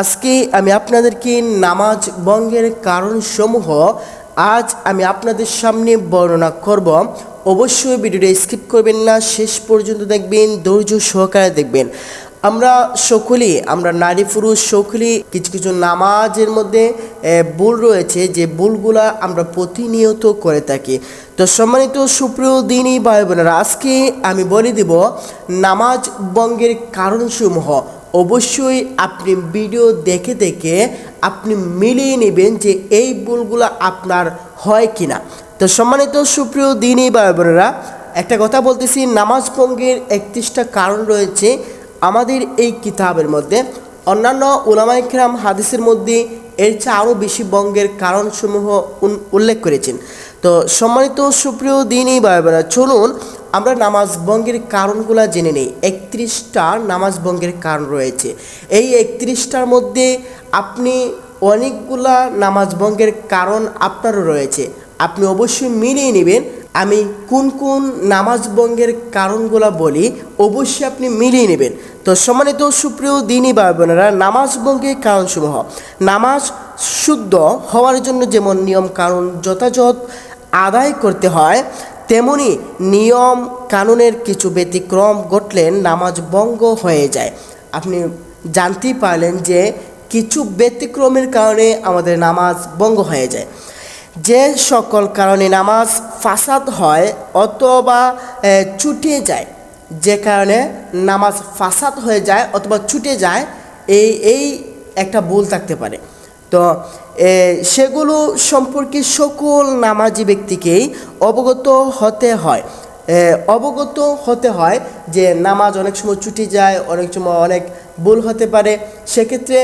আজকে আমি আপনাদেরকে নামাজ ভঙ্গের কারণসমূহ আজ আমি আপনাদের সামনে বর্ণনা করব। অবশ্যই ভিডিওটা স্কিপ করবেন না, শেষ পর্যন্ত দেখবেন, ধৈর্য সহকারে দেখবেন। আমরা সকলেই আমরা নারী পুরুষ সকলেই কিছু কিছু নামাজের মধ্যে ভুল রয়েছে, যে ভুলগুলা আমরা প্রতিনিয়ত করে থাকি। তো সম্মানিত সুপ্রিয় দিনই ভাই বোনেরা, আজকে আমি বলে দেব নামাজ ভঙ্গের কারণসমূহ। অবশ্যই আপনি ভিডিও দেখে দেখে আপনি মিলিয়ে নেবেন যে এই ভুলগুলো আপনার হয় কি না তো সম্মানিত সুপ্রিয় দিনই বোনেরা একটা কথা বলতেছি, নামাজ ভঙ্গের একত্রিশটা কারণ রয়েছে আমাদের এই কিতাবের মধ্যে। অন্যান্য ওলামাইকরাম হাদিসের মধ্যে এর চেয়ে আরও বেশি বঙ্গের কারণসমূহ উল্লেখ করেছেন। তো সম্মানিত সুপ্রিয় দিনই ভাই চলুন আমরা নামাজ ভঙ্গের কারণগুলো জেনে নিই। একত্রিশটা নামাজ ভঙ্গের কারণ রয়েছে। এই একত্রিশটার মধ্যে আপনি অনেকগুলা নামাজ ভঙ্গের কারণ আপনারও রয়েছে। আপনি অবশ্যই মিলিয়ে নেবেন। আমি কোন কোন নামাজ ভঙ্গের কারণগুলো বলি, অবশ্যই আপনি মিলিয়ে নেবেন। তো সম্মানিত সুপ্রিয় দিনই ভাই বোনেরা, নামাজ ভঙ্গের কারণসমূহ। নামাজ শুদ্ধ হওয়ার জন্য যেমন নিয়ম কারণ যথাযথ আদায় করতে হয় তেমনি নিয়ম কানুনের কিছু ব্যতিক্রম ঘটলে নামাজ ভঙ্গ হয়ে যায়। আপনি জানতেই পারলেন যে কিছু ব্যতিক্রমের কারণে আমাদের নামাজ ভঙ্গ হয়ে যায়। যে সকল কারণে নামাজ ফাসাদ হয় অথবা ছুটে যায়, যে কারণে নামাজ ফাসাদ হয়ে যায় অথবা ছুটে যায়, এই এই একটা ভুল থাকতে পারে। তো সেগুলো সম্পর্কে সকল নামাজি ব্যক্তিকেই অবগত হতে হয়। অবগত হতে হয় যে নামাজ অনেক সময় ছুটি যায়, অনেক সময় অনেক ভুল হতে পারে। সেক্ষেত্রে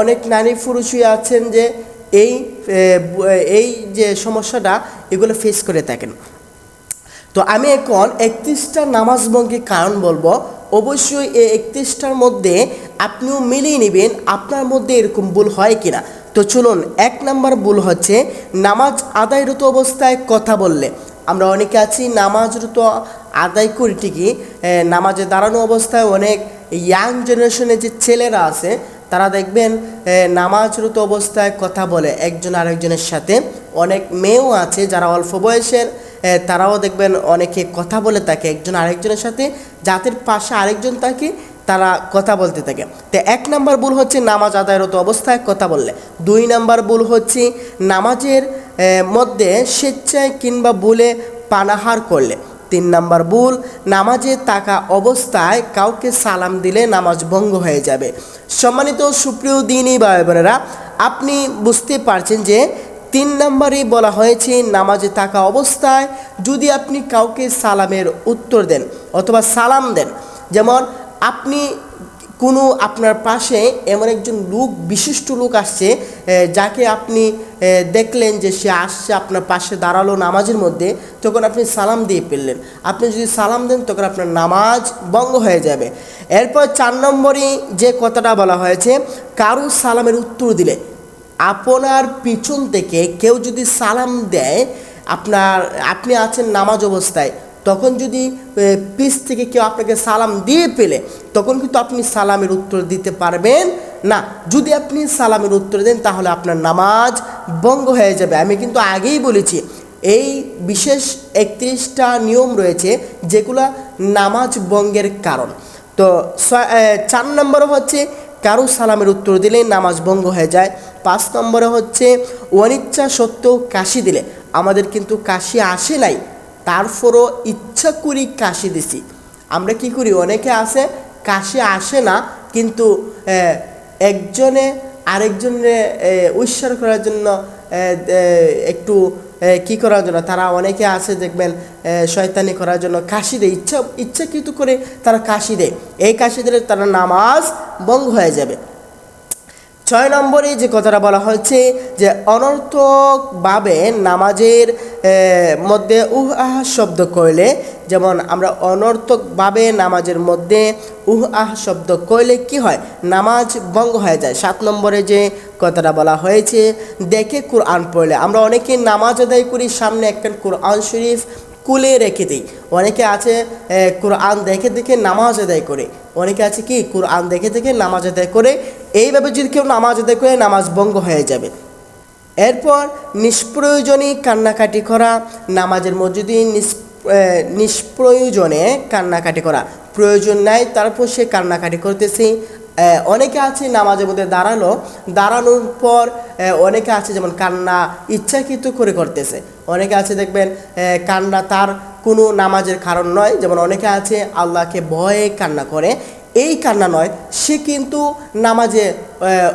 অনেক নারী পুরুষই আছেন যে এই এই যে সমস্যাটা, এগুলো ফেস করে থাকেন। তো আমি এখন একত্রিশটা নামাজ ভঙ্গের কারণ বলব। অবশ্যই এই একত্রিশটার মধ্যে আপনিও মিলিয়ে নেবেন, আপনার মধ্যে এরকম ভুল হয় কিনা। তো চলুন, এক নাম্বার ভুল হচ্ছে, নামাজ আদায়রত অবস্থায় কথা বললে। আমরা অনেকে আছি নামাজরত আদায় করি ঠিকই নামাজে দাঁড়ানো অবস্থায় অনেক ইয়াং জেনারেশনের যে ছেলেরা আছে, তারা দেখবেন নামাজরত অবস্থায় কথা বলে। একজন আরেকজনের সাথে অনেক মেয়েও আছে যারা অল্প বয়সের তারাও দেখবেন অনেকে কথা বলে থাকে, একজন আরেকজনের সাথে যাদের পাশে আরেকজন থাকে, তারা কথা বলতে থাকে। তো এক নাম্বার ভুল হচ্ছে নামাজ আদায়রত অবস্থায় কথা বললে। দুই নাম্বার ভুল হচ্ছে নামাজের মধ্যে স্বেচ্ছায় কিংবা ভুলে পানাহার করলে। তিন নাম্বার ভুল, নামাজে থাকা অবস্থায় কাউকে সালাম দিলে নামাজ ভঙ্গ হয়ে যাবে। সম্মানিত সুপ্রিয় দিনই বোনেরা আপনি বুঝতে পারছেন যে তিন নম্বরেই বলা হয়েছে, নামাজে থাকা অবস্থায় যদি আপনি কাউকে সালামের উত্তর দেন অথবা সালাম দেন। যেমন আপনি কোনো আপনার পাশে এমন একজন লোক, বিশিষ্ট লোক আসছে যাকে আপনি দেখলেন যে সে আসছে আপনার পাশে দাঁড়াল নামাজের মধ্যে, তখন আপনি সালাম দিয়ে ফেললেন। আপনি যদি সালাম দেন, তখন আপনার নামাজ ভঙ্গ হয়ে যাবে। এরপর চার নম্বরে যে কথাটা বলা হয়েছে, কারও সালামের উত্তর দিলে। আপনার পিছন থেকে কেউ যদি সালাম দেয়, আপনার, আপনি আছেন নামাজ অবস্থায়, তখন যদি পিস থেকে কেউ আপনাকে সালাম দিয়ে পেলে তখন কিন্তু আপনি সালামের উত্তর দিতে পারবেন না। যদি আপনি সালামের উত্তর দেন, তাহলে আপনার নামাজ ভঙ্গ হয়ে যাবে। আমি কিন্তু আগেই বলেছি, এই বিশেষ একত্রিশটা নিয়ম রয়েছে, যেগুলো নামাজ ভঙ্গের কারণ। তো চার নম্বর হচ্ছে, কারও সালামের উত্তর দিলে নামাজ ভঙ্গ হয়ে যায় পাঁচ নম্বরে হচ্ছে, অনিচ্ছা সত্ত্বেও কাশি দিলে। আমাদের কিন্তু কাশি আসে নাই, তারপরও ইচ্ছা করি কাশি দিছি। আমরা কি করি? অনেকে আছে, কাশি আসে না, কিন্তু একজনে আরেকজনে উৎসার করার জন্য একটু কি করার জন্য? তারা অনেকে আছে, দেখবেন শয়তানি করার জন্য কাশি দেয়। ইচ্ছা, ইচ্ছাকৃত করে তারা কাশি দেয়। এই কাশি দিলে তারা নামাজ ভঙ্গ হয়ে যাবে। ছয় নম্বরে যে কথাটা বলা হয়েছে যে অনর্থকভাবে নামাজের মধ্যে উহ আহ শব্দ করলে যেমন আমরা অনর্থকভাবে নামাজের মধ্যে উহ আহ শব্দ করলে কি হয়? নামাজ ভঙ্গ হয়ে যায়। সাত নম্বরে যে কথাটা বলা হয়েছে, দেখে কোরআন পড়লে। আমরা অনেকে নামাজ আদায় করি, সামনে একটা কোরআন শরীফ কুলে রেখে দিই। অনেকে আছে কোরআন দেখে দেখে নামাজ আদায় করে। অনেকে আছে কি? কোরআন দেখে দেখে নামাজ আদায় করে এইভাবে যদি কেউ নামাজ আদায় করে নামাজ ভঙ্গ হয়ে যাবে। এরপর নিষ্প্রয়োজনে কান্নাকাটি করা নামাজের এ, নিষ্প্রয়োজনে কান্নাকাটি করা। প্রয়োজন নাই তারপর সে কান্নাকাটি করতেছে। অনেকে আছে নামাজের মধ্যে দাঁড়াল দাঁড়ানোর পর অনেকে আছে যেমন কান্না ইচ্ছাকৃত করে করতেছে। অনেকে আছে দেখবেন কান্না তার কোনো নামাজের কারণ নয়। যেমন অনেকে আছে আল্লাহকে ভয়ে কান্না করে। এই কান্না নয়, সে কিন্তু নামাজে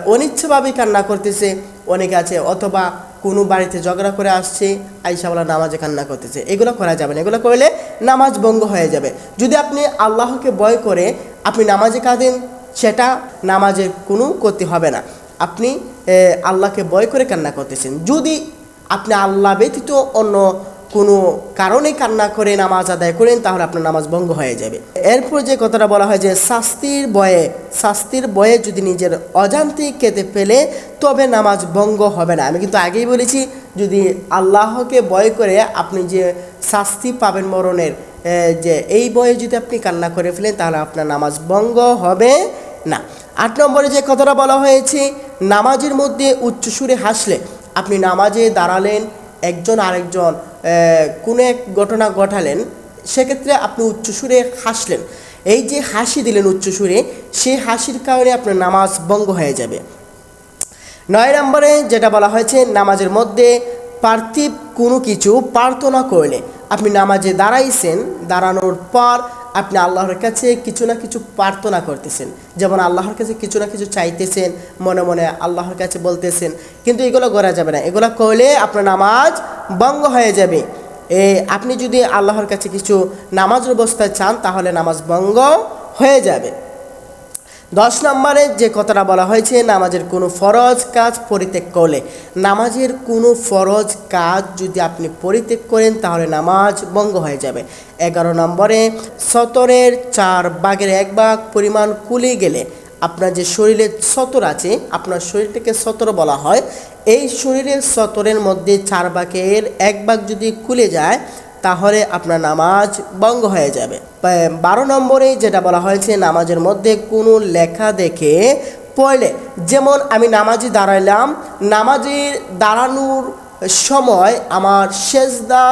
অনিচ্ছাভাবেই কান্না করতেছে। অনেকে আছে, অথবা কোনো বাড়িতে ঝগড়া করে আসছে আইসাওয়ালা নামাজে কান্না করতেছে। এগুলো করা যাবে না। এগুলো করলে নামাজ ভঙ্গ হয়ে যাবে। যদি আপনি আল্লাহকে ভয় করে আপনি নামাজে কাঁদেন, সেটা নামাজের কোনো ক্ষতি হবে না। আপনি আল্লাহকে ভয় করে কান্না করতেছেন। যদি আপনি আল্লাহ ব্যতীত অন্য কোনো কারণে কান্না করে, নামাজ আদায় করেন, তাহলে আপনার নামাজ ভঙ্গ হয়ে যাবে। এরপর যে কথাটা বলা হয় যে, শাস্তির বয়ে শাস্তির বয়ে যদি নিজের অজান্তে কেঁদে ফেলে, তবে নামাজ ভঙ্গ হবে না। আমি কিন্তু আগেই বলেছি, যদি আল্লাহকে ভয় করে আপনি যে শাস্তি পাবেন মরণের যে এই বয়ে যদি আপনি কান্না করে ফেলেন, তাহলে আপনার নামাজ ভঙ্গ হবে না। আট নম্বরে যে কথাটা বলা হয়েছে, নামাজের মধ্যে উচ্চসুরে হাসলে, আপনি নামাজে দাঁড়ালেন একজন আরেকজন কোনো এক ঘটনা ঘটালেন, সেক্ষেত্রে আপনি উচ্চসুরে হাসলেন। এই যে হাসি দিলেন উচ্চসুরে সেই হাসির কারণে আপনার নামাজ ভঙ্গ হয়ে যাবে। নয় নম্বরে যেটা বলা হয়েছে, নামাজের মধ্যে পার্থিব কোনো কিছু প্রার্থনা করলে, আপনি নামাজে দাঁড়াইছেন, দাঁড়ানোর পর আপনি আল্লাহর কাছে কিছু না কিছু প্রার্থনা করতেছেন। যেমন আল্লাহর কাছে কিছু না কিছু চাইতেছেন, মনে মনে আল্লাহর কাছে বলতেছেন। কিন্তু এগুলো করা যাবে না। এগুলো করলে আপনার নামাজ বঙ্গ হয়ে যাবে। এ, আপনি যদি আল্লাহর কাছে কিছু নামাজ অবস্থায় চান, তাহলে নামাজ বঙ্গ হয়ে যাবে। দশ নম্বরে যে কথাটা বলা হয়েছে, নামাজের কোনো ফরজ কাজ পরিত্যাগ করলে। নামাজের কোনো ফরজ কাজ যদি আপনি পরিত্যাগ করেন, তাহলে নামাজ ভঙ্গ হয়ে যাবে। এগারো নম্বরে, সতরের চার ভাগের এক ভাগ পরিমাণ কুলে গেলে আপনার যে শরীরের সতর আছে, আপনার শরীরটাকে সতর বলা হয়, এই শরীরের সতরের মধ্যে চার ভাগের এক ভাগ যদি খুলে যায় তাহলে আপনার নামাজ ভঙ্গ হয়ে যাবে। বারো নম্বরে যেটা বলা হয়েছে, নামাজের মধ্যে কোনো লেখা দেখে পড়লে, যেমন আমি নামাজে দাঁড়াইলাম নামাজের দাঁড়ানোর সময় আমার সেজদা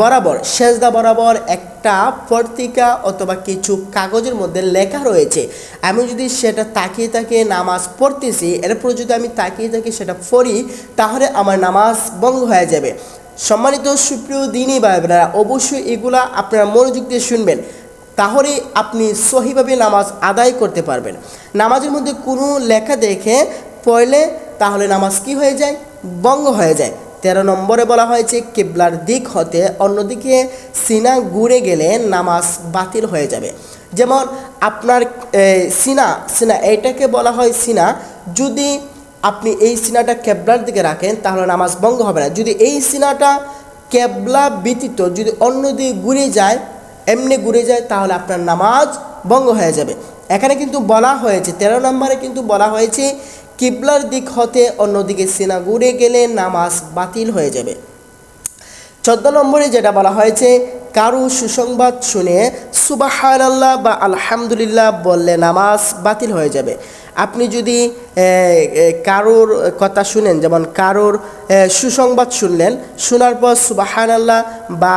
বরাবর সেজদা বরাবর একটা পত্রিকা অথবা কিছু কাগজের মধ্যে লেখা রয়েছে। আমি যদি সেটা তাকিয়ে তাকিয়ে নামাজ পড়তেছি, এরপর যদি আমি তাকিয়ে তাকিয়ে সেটা পড়ি, তাহলে আমার নামাজ ভঙ্গ হয়ে যাবে। সম্মানিত সুপ্রিয় দিনই ভাইরা অবশ্যই এগুলা আপনারা মনোযোগ দিয়ে শুনবেন। তাহলে আপনি সহিভাবে নামাজ আদায় করতে পারবেন। নামাজের মধ্যে কোনো লেখা দেখে পড়লে তাহলে নামাজ কি হয়ে যায়? বঙ্গ হয়ে যায়। তেরো নম্বরে বলা হয়েছে, কেবলার দিক হতে অন্যদিকে সিনা ঘুরে গেলে নামাজ বাতিল হয়ে যাবে। যেমন আপনার সিনা সিনা, এটাকে বলা হয় সিনা। যদি আপনি এই সিনাটা কেবলার দিকে রাখেন, তাহলে নামাজ ভঙ্গ হবে না। যদি এই সিনাটা কেবলা ব্যতীত যদি অন্য দিকে ঘুরে যায়, এমনি ঘুরে যায়, তাহলে আপনার নামাজ ভঙ্গ হয়ে যাবে। এখানে কিন্তু বলা হয়েছে, তেরো নম্বরে কিন্তু বলা হয়েছে, কিবলার দিক হতে অন্যদিকে সিনা ঘুরে গেলে নামাজ বাতিল হয়ে যাবে। চোদ্দ নম্বরে যেটা বলা হয়েছে, কারও সুসংবাদ শুনে আল্লাহ বা আলহামদুলিল্লাহ বললে নামাজ বাতিল হয়ে যাবে। আপনি যদি কারোর কথা শুনেন, যেমন কারোর সুসংবাদ শুনলেন, শোনার পর সুবাহান আল্লাহ বা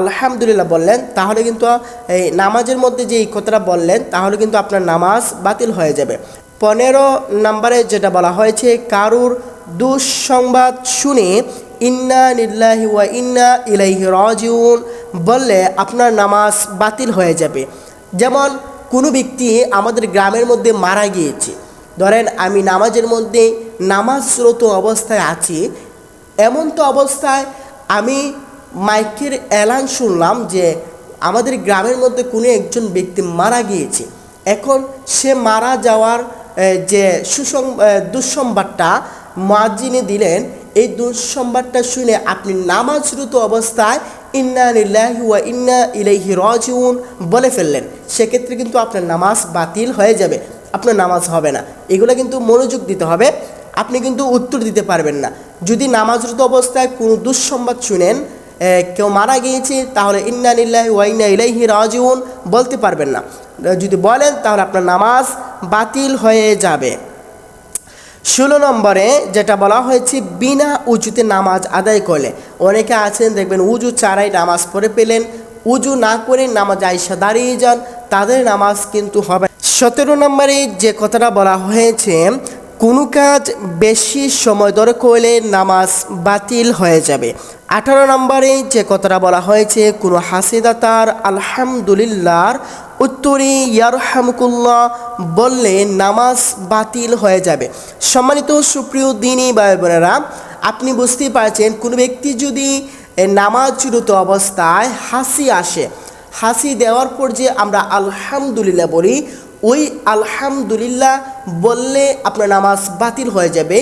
আলহামদুলিল্লাহ বললেন, তাহলে কিন্তু এই নামাজের মধ্যে যে এই কথাটা বললেন, তাহলে কিন্তু আপনার নামাজ বাতিল হয়ে যাবে। পনেরো নাম্বারে যেটা বলা হয়েছে, কারুর দুঃসংবাদ শুনে ইন্না নিল্লাহি ওয়া ইন্না ইলাইহি রাজিউন বললে আপনার নামাজ বাতিল হয়ে যাবে। যেমন কোনো ব্যক্তি আমাদের গ্রামের মধ্যে মারা গিয়েছে। ধরেন আমি নামাজের মধ্যে নামাজরত অবস্থায় আছি, এমন তো অবস্থায় আমি মাইকের এলান শুনলাম যে আমাদের গ্রামের মধ্যে কোনো একজন ব্যক্তি মারা গিয়েছে। এখন সে মারা যাওয়ার যে সুসং দুঃসংবাদটা মাজিনে দিলেন, এই দুঃসংবাদটা শুনে আপনি নামাজরত অবস্থায় ইন্না লিল্লাহি ওয়া ইন্না ইলাইহি রাজিউন বলে ফেললেন। সেক্ষেত্রে কিন্তু আপনার নামাজ বাতিল হয়ে যাবে, আপনার নামাজ হবে না। এগুলো কিন্তু মনোযোগ দিতে হবে, আপনি কিন্তু উত্তর দিতে পারবেন না। যদি নামাজরত অবস্থায় কোনো দুঃসংবাদ শুনেন কেউ মারা গিয়েছে, তাহলে ইন্না লিল্লাহি ওয়া ইন্না ইলাইহি রাজিউন বলতে পারবেন না। যদি বলেন, তাহলে আপনার নামাজ বাতিল হয়ে যাবে। ষোলো নম্বরে যেটা বলা হয়েছে, বিনা উজুতে নামাজ আদায় করলে। অনেকে আছেন, দেখবেন উজু চারাই নামাজ পড়ে পেলেন উজু না করে নামাজ আইসা দাঁড়িয়ে যান তাদের নামাজ কিন্তু হবে সতেরো নম্বরে যে কথাটা বলা হয়েছে, কোনো কাজ বেশি সময় ধরে করলে নামাজ বাতিল হয়ে যাবে। আঠারো নম্বরে যে কথাটা বলা হয়েছে, কোনো হাসিদাতার আলহামদুলিল্লাহর উত্তরে ইয়ারহামকুল্লাহ বললে নামাজ বাতিল হয়ে যাবে। সম্মানিত সুপ্রিয় দিনী ভাই বোনেরা, আপনি বুঝতেই পারছেন, কোনো ব্যক্তি যদি নামাজরত অবস্থায় হাসি আসে হাসি দেওয়ার পর যে আমরা আলহামদুলিল্লাহ বলি, ওই আলহামদুলিল্লাহ বললে আপনার নামাজ বাতিল হয়ে যাবে।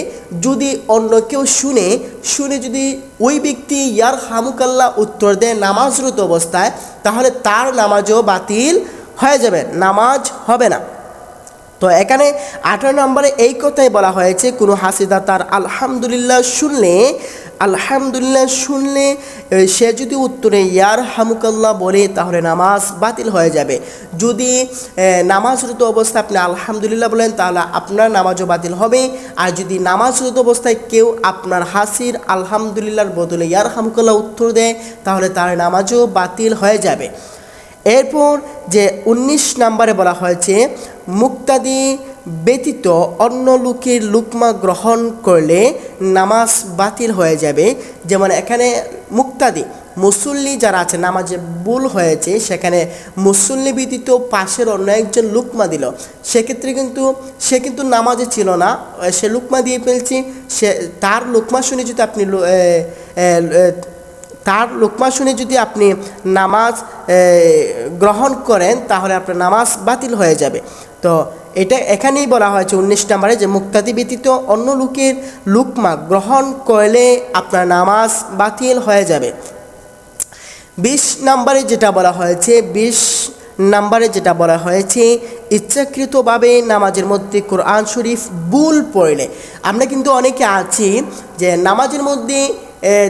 যদি অন্য কেউ শুনে শুনে যদি ওই ব্যক্তি ইয়ার হামুকাল্লাহ উত্তর দেয় নামাজরত অবস্থায়, তাহলে তার নামাজও বাতিল হয়ে যাবে, নামাজ হবে না। তো এখানে আঠারো নম্বরে এই কথাই বলা হয়েছে, কোনো হাসিদা তার আলহামদুলিল্লাহ শুনলে আলহামদুলিল্লাহ শুনলে সে যদি উত্তরে ইয়ার হামুকাল্লাহ বলে, তাহলে নামাজ বাতিল হয়ে যাবে। যদি নামাজরত অবস্থায় আপনি আলহামদুলিল্লাহ বলেন, তাহলে আপনার নামাজও বাতিল হবে। আর যদি নামাজরত অবস্থায় কেউ আপনার হাসির আলহামদুলিল্লাহর বদলে ইয়ার হামুকাল্লাহ উত্তর দেয়, তাহলে তার নামাজও বাতিল হয়ে যাবে। এরপর যে উনিশ নম্বরে বলা হয়েছে, মুক্তাদি ব্যতীত অন্য লোকের লুকমা গ্রহণ করলে নামাজ বাতিল হয়ে যাবে। যেমন এখানে মুক্তাদি, মুসল্লি যারা আছে, নামাজে ভুল হয়েছে, সেখানে মুসল্লি ব্যতীত পাশের অন্য একজন লুকমা দিল। সেক্ষেত্রে কিন্তু সে কিন্তু নামাজে ছিল না। সে লুকমা দিয়ে ফেলছি, সে তার লুকমা শুনে যদি আপনি তার লোকমা শুনে যদি আপনি নামাজ গ্রহণ করেন, তাহলে আপনার নামাজ বাতিল হয়ে যাবে। তো এটা এখানেই বলা হয়েছে উনিশ নম্বরে যে মুক্তাদি ব্যতীত অন্য লোকের লুকমা গ্রহণ করলে আপনার নামাজ বাতিল হয়ে যাবে। বিশ নম্বরে যেটা বলা হয়েছে, বিশ নম্বরে যেটা বলা হয়েছে, ইচ্ছাকৃতভাবে নামাজের মধ্যে কোরআন শরীফ ভুল পড়লে। আমরা কিন্তু অনেকে আছি যে নামাজের মধ্যে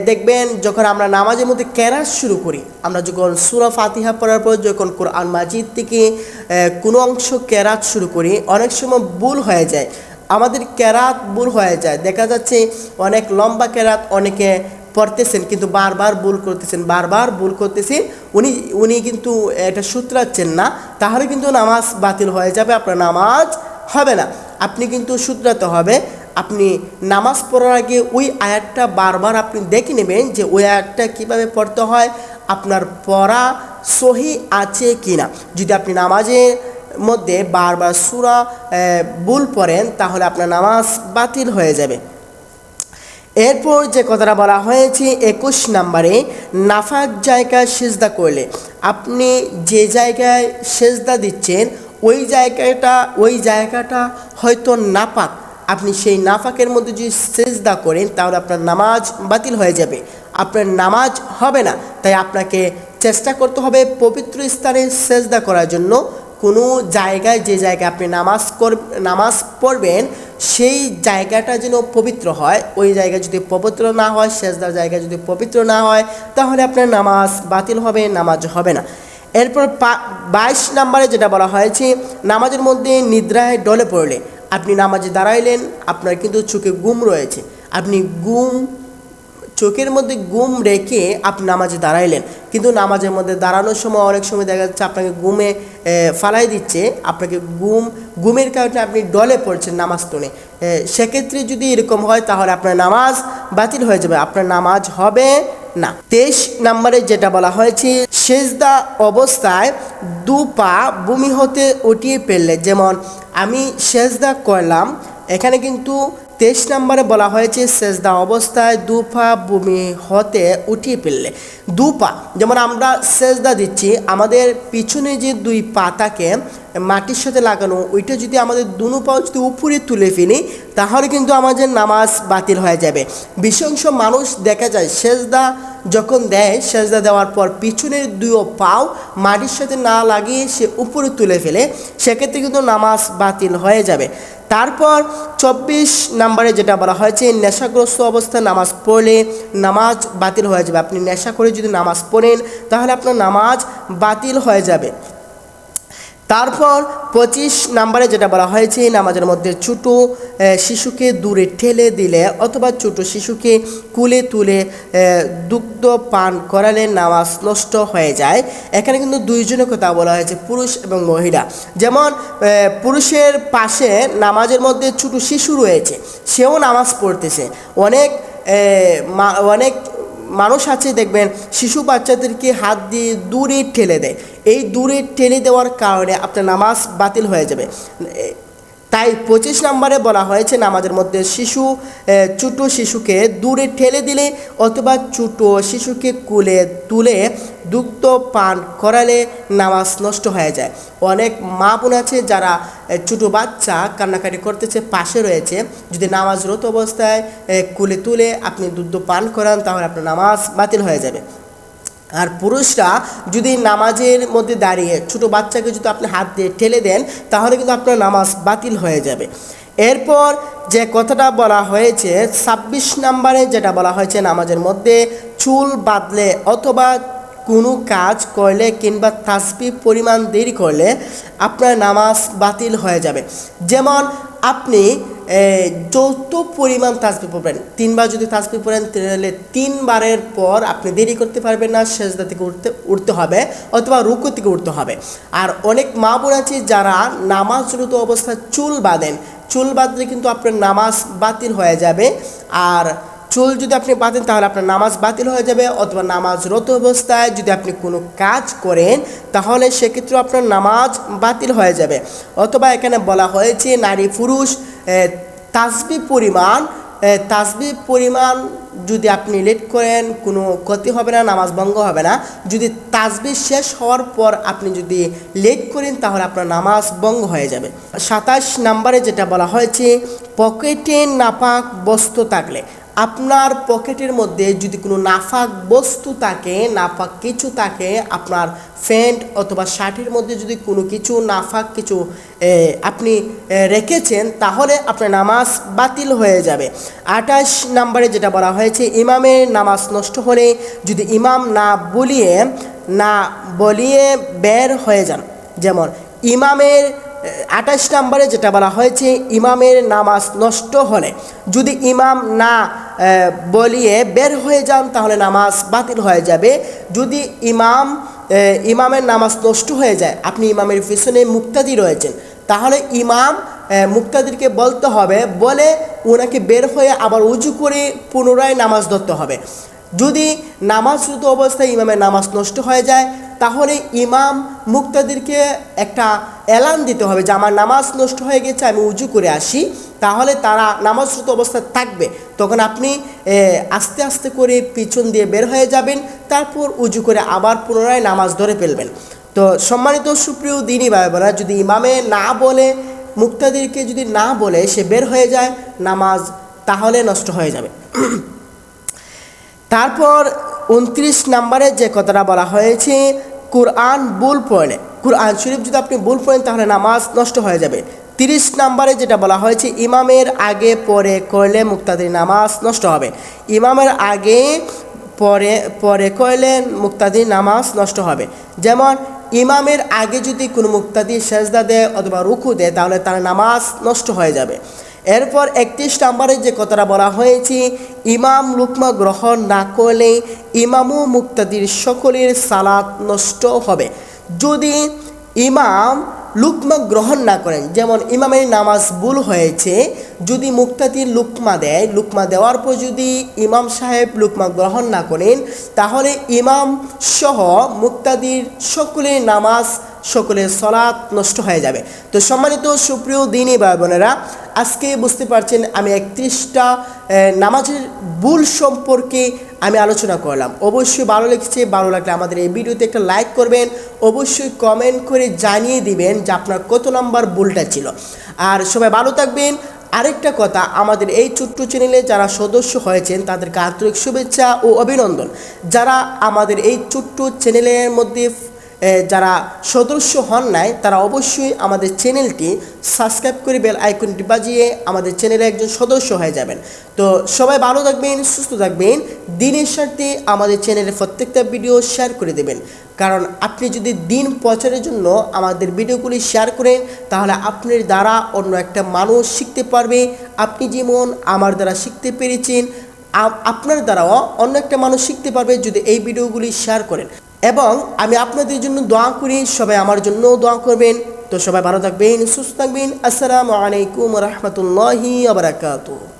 দেখবেন যখন আমরা নামাজের মধ্যে ক্যারাস শুরু করি, আমরা যখন সুরা ফাতিহা পড়ার পর যখন কোরআন মাজিদ থেকে কোনো অংশ ক্যারাত শুরু করি, অনেক সময় ভুল হয়ে যায়। আমাদের ক্যারাত ভুল হয়ে যায়। দেখা যাচ্ছে অনেক লম্বা ক্যারাত অনেকে পড়তেছেন কিন্তু বারবার ভুল করতেছেন, বারবার ভুল করতেছেন, উনি উনি কিন্তু এটা সূত্রাচ্ছেন না। তাহলে কিন্তু নামাজ বাতিল হয়ে যাবে, আপনার নামাজ হবে না। আপনি কিন্তু সূত্রাতে হবে। আপনি নামাজ পড়ার আগে ওই আয়াতটা বারবার আপনি দেখে নেবেন যে ওই আয়াতটা কীভাবে পড়তে হয়, আপনার পড়া সহি আছে কি না যদি আপনি নামাজের মধ্যে বারবার সুরা ভুল পড়েন, তাহলে আপনার নামাজ বাতিল হয়ে যাবে। এরপর যে কথাটা বলা হয়েছে, একুশ নম্বরে, নাফাক জায়গায় সেজদা করলে। আপনি যে জায়গায় সেজদা দিচ্ছেন, ওই জায়গাটা ওই জায়গাটা হয়তো নাপাক। আপনি সেই নাফাকের মধ্যে যদি সেজদা করেন, তাহলে আপনার নামাজ বাতিল হয়ে যাবে। আপনার নামাজ হবে না। তাই আপনাকে চেষ্টা করতে হবে পবিত্র স্থানে সেজদা করার জন্য। কোনো জায়গায় যে জায়গায় আপনি নামাজ কর, নামাজ পড়বেন, সেই জায়গাটা যেন পবিত্র হয়। ওই জায়গা যদি পবিত্র না হয়, সেজদার জায়গা যদি পবিত্র না হয়, তাহলে আপনার নামাজ বাতিল হবে, নামাজ হবে না। এরপর পা- বাইশ নাম্বারে যেটা বলা হয়েছে, নামাজের মধ্যে নিদ্রায় ডলে পড়লে। আপনি নামাজে দাঁড়াইলেন আপনার কিন্তু চোখে গুম রয়েছে। আপনি ঘুম চোখের মধ্যে গুম রেখে আপনি নামাজে দাঁড়াইলেন। কিন্তু নামাজের মধ্যে দাঁড়ানোর সময় অনেক সময় দেখা যাচ্ছে আপনাকে গুমে ফালাই দিচ্ছে। আপনাকে গুম গুমের কারণে আপনি ডলে পড়ছেন নামাজ তুলে সেক্ষেত্রে যদি এরকম হয় তাহলে আপনার নামাজ বাতিল হয়ে যাবে। আপনার নামাজ হবে না। তেইশ নম্বরে যেটা বলা হয়েছে, সেজদা অবস্থায় দু পা ভূমি হতে উঠিয়ে ফেললে, যেমন, আমি সেজদা করলাম। এখানে কিন্তু তেইশ নম্বরে বলা হয়েছে, সেজদা অবস্থায় দু পা ভূমি হতে উঠিয়ে ফেললে। দু পা যেমন আমরা সেজদা দিচ্ছি, আমাদের পিছনে যে দুই পা থাকে, মাটির সাথে লাগানো, ওইটা যদি আমাদের দুনো পা যদি উপরে তুলে ফেলি, তাহলে কিন্তু আমাদের নামাজ বাতিল হয়ে যাবে। বিশংশ মানুষ দেখা যায়, সেজদা যখন দেয়, সেজদা দেওয়ার পর পিছনের দুইও পাও মাটির সাথে না লাগিয়ে সে উপরে তুলে ফেলে, সেক্ষেত্রে কিন্তু নামাজ বাতিল হয়ে যাবে। তারপর চব্বিশ নাম্বারে যেটা বলা হয়েছে, নেশাগ্রস্ত অবস্থায় নামাজ পড়লে নামাজ বাতিল হয়ে যাবে। আপনি নেশা করে যদি নামাজ পড়েন, তাহলে আপনার নামাজ বাতিল হয়ে যাবে। তারপর পঁচিশ নাম্বারে যেটা বলা হয়েছে নামাজের মধ্যে ছোট শিশুকে দূরে ঠেলে দিলে অথবা ছোট শিশুকে কুলে তুলে দুগ্ধ পান করালে নামাজ নষ্ট হয়ে যায়। এখানে কিন্তু দুইজনের কথা বলা হয়েছে, পুরুষ এবং মহিলা। যেমন পুরুষের পাশে নামাজের মধ্যে ছোট শিশু রয়েছে, সেও নামাজ পড়তেছে। অনেক অনেক মানুষ আছে, দেখবেন শিশু বাচ্চাদেরকে হাত দিয়ে দূরে ঠেলে দেয়। এই দূরে ঠেলে দেওয়ার কারণে আপনার নামাজ বাতিল হয়ে যাবে। তাই পঁচিশ নম্বরে বলা হয়েছে নামাজের মধ্যে শিশু ছোটো শিশুকে দূরে ঠেলে দিলে অথবা ছোটো শিশুকে কুলে তুলে দুগ্ধ পান করালে নামাজ নষ্ট হয়ে যায়। অনেক মা বোন আছে যারা ছোটো বাচ্চা কান্নাকাটি করতেছে, পাশে রয়েছে। যদি নামাজরত অবস্থায় কুলে তুলে আপনি দুগ্ধ পান করান, তাহলে আপনার নামাজ বাতিল হয়ে যাবে। আর পুরুষরা যদি নামাজের মধ্যে দাঁড়িয়ে, ছোট বাচ্চাকে যদি আপনি হাত দিয়ে ঠেলে দেন, তাহলে কিন্তু আপনার নামাজ বাতিল হয়ে যাবে। এরপর যে কথাটা বলা হয়েছে, ছাব্বিশ নাম্বারে যেটা বলা হয়েছে নামাজের মধ্যে, চুল বাঁধলে অথবা কোনো কাজ করলে কিংবা তাসবি পরিমাণ দেরি করলে আপনার নামাজ বাতিল হয়ে যাবে। যেমন আপনি যত পরিমাণ তাজবি পড়বেন। তিনবার যদি তাজবি পড়েন, তাহলে তিনবারের পর আপনি দেরি করতে পারবেন না, সেজদা থেকে উঠতে উঠতে হবে অথবা রুকু থেকে উঠতে হবে। আর অনেক মা বোন আছে যারা নামাজরত অবস্থায় চুল বাঁধেন। চুল বাঁধলে কিন্তু আপনার নামাজ বাতিল হয়ে যাবে। আর চুল যদি আপনি বাঁধেন, তাহলে আপনার নামাজ বাতিল হয়ে যাবে অথবা নামাজরত অবস্থায় যদি আপনি কোনো কাজ করেন, তাহলে সেক্ষেত্রে আপনার নামাজ বাতিল হয়ে যাবে। অথবা এখানে বলা হয়েছে, নারী পুরুষ তাসবি পরিমাণ তাসবি পরিমাণ যদি আপনি লেট করেন, কোনো ক্ষতি হবে না, নামাজ ভঙ্গ হবে না। যদি তাসবি শেষ হওয়ার পর আপনি যদি লেট করেন, তাহলে আপনার নামাজ ভঙ্গ হয়ে যাবে। সাতাশ নাম্বারে যেটা বলা হয়েছে, পকেটে নাপাক বস্তু থাকলে। আপনার পকেটের মধ্যে যদি কোনো নাফাক বস্তু থাকে, নাফাক কিছু থাকে, আপনার প্যান্ট অথবা শার্টের মধ্যে যদি কোনো কিছু নাফাক কিছু আপনি রেখেছেন, তাহলে আপনার নামাজ বাতিল হয়ে যাবে। আঠাশ নাম্বারে যেটা বলা হয়েছে, ইমামের নামাজ নষ্ট হলে যদি ইমাম না বলিয়ে না বলিয়ে বের হয়ে যান, যেমন ইমামের আঠাশ নম্বরে যেটা বলা হয়েছে, ইমামের নামাজ নষ্ট হলে। যদি ইমাম না বলিয়ে বের হয়ে যান, তাহলে নামাজ বাতিল হয়ে যাবে। যদি ইমাম ইমামের নামাজ নষ্ট হয়ে যায়, আপনি ইমামের পিছনে মুক্তাদি রয়েছেন, তাহলে ইমাম মুক্তাদিরকে বলতে হবে, বলে ওনাকে বের হয়ে আবার উজু করে পুনরায় নামাজ ধরতে হবে। যদি নামাজরত অবস্থায় ইমামের নামাজ নষ্ট হয়ে যায় তাহলে ইমাম মুক্তাদিরকে একটা এলান দিতে হবে যে আমার নামাজ নষ্ট হয়ে গেছে আমি উজু করে আসি। তাহলে তারা নামাজরত অবস্থায় থাকবে। তখন আপনি আস্তে আস্তে করে পিছন দিয়ে বের হয়ে যাবেন তারপর উজু করে আবার পুনরায় নামাজ ধরে ফেলবেন। তো সম্মানিত সুপ্রিয় দিনই ভাই বোনেরা, যদি ইমামে না বলে মুক্তাদিরকে যদি না বলে সে বের হয়ে যায় নামাজ তাহলে নষ্ট হয়ে যাবে। তারপর উনত্রিশ নম্বরে যে কথাটা বলা হয়েছে, কোরআন ভুল পড়লে কোরআন শরীফ যদি আপনি ভুল পড়েন, তাহলে নামাজ নষ্ট হয়ে যাবে। তিরিশ নম্বরে যেটা বলা হয়েছে, ইমামের আগে পরে করলে মুক্তাদির নামাজ নষ্ট হবে। ইমামের আগে পরে পরে করলে মুক্তাদির নামাজ নষ্ট হবে। যেমন, ইমামের আগে যদি কোনো মুক্তাদি সেজদা দেয় অথবা রুকু দেয়, তাহলে তার নামাজ নষ্ট হয়ে যাবে। এরপর একত্রিশ নম্বরে যে কথাটা বলা হয়েছে, ইমাম লুকমা গ্রহণ না করলে ইমামু মুক্তাদির সকলের সালাত নষ্ট হবে। যদি ইমাম লুকমা গ্রহণ না করেন, যেমন ইমামের নামাজ ভুল হয়েছে, যদি মুক্তাদির লুকমা দেয়, লুকমা দেওয়ার পর যদি ইমাম সাহেব লুকমা গ্রহণ না করেন, তাহলে ইমাম সহ মুক্তাদির সকলের নামাজ সকলের সলাৎ নষ্ট হয়ে যাবে। তো সম্মানিত সুপ্রিয় দিনী ভাই বোনেরা, আজকে বুঝতে পারছেন আমি একত্রিশটা নামাজের ভুল সম্পর্কে আমি আলোচনা করলাম। অবশ্যই ভালো লেগেছে, ভালো লাগলে আমাদের এই ভিডিওতে একটা লাইক করবেন, অবশ্যই কমেন্ট করে জানিয়ে দিবেন যে আপনার কত নাম্বার ভুলটা ছিল। আর সবাই ভালো থাকবেন। আরেকটা কথা, আমাদের এই ছোট্ট চ্যানেলে যারা সদস্য হয়েছেন, তাদেরকে আন্তরিক শুভেচ্ছা ও অভিনন্দন। যারা আমাদের এই ছোট্ট চ্যানেলের মধ্যে যারা সদস্য হন নাই, তারা অবশ্যই আমাদের চ্যানেলটি সাবস্ক্রাইব করে বেল আইকনটি বাজিয়ে আমাদের চ্যানেলে একজন সদস্য হয়ে যাবেন। তো সবাই ভালো থাকবেন, সুস্থ থাকবেন, দিনের সাথে আমাদের চ্যানেলে প্রত্যেকটা ভিডিও শেয়ার করে দেবেন। কারণ আপনি যদি দিন প্রচারের জন্য আমাদের ভিডিওগুলি শেয়ার করেন, তাহলে আপনার দ্বারা অন্য একটা মানুষ শিখতে পারবে। আপনি যেমন আমার দ্বারা শিখতে পেরেছেন আপনার দ্বারাও অন্য একটা মানুষ শিখতে পারবে যদি এই ভিডিওগুলি শেয়ার করেন। এবং আমি আপনাদের জন্য দোয়া করি, সবাই আমার জন্য দোয়া করবেন। তো সবাই ভালো থাকবেন, সুস্থ থাকবেন। আসসালামু আলাইকুম রহমতুল্লাহি আবরাকাতু